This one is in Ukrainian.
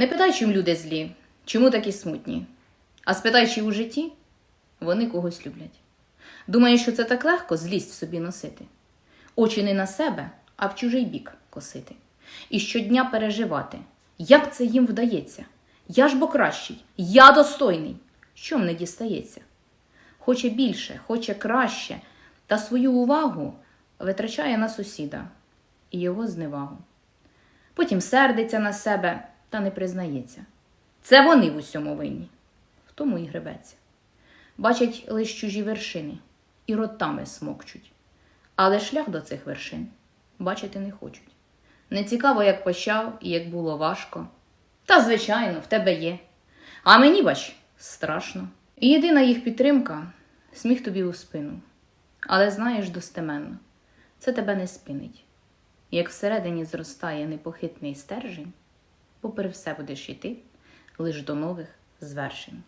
Не питай, чим люди злі, чому такі смутні, а спитай, чи у житті вони когось люблять. Думаю, що це так легко злість в собі носити. Очі не на себе, а в чужий бік косити. І щодня переживати, як це їм вдається. Я ж бо кращий, я достойний. Що не дістається? Хоче більше, хоче краще, та свою увагу витрачає на сусіда і його зневагу. Потім сердиться на себе та не признається. Це вони в усьому винні, в тому і гребеться. Бачать лиш чужі вершини і ротами смокчуть, але шлях до цих вершин бачити не хочуть. Не цікаво, як почав і як було важко. Та, звичайно, в тебе є. А мені, бач, страшно. І єдина їх підтримка сміх тобі у спину. Але знаєш достеменно, це тебе не спинить. Як всередині зростає непохитний стержень, попри все будеш йти лиш до нових звершень.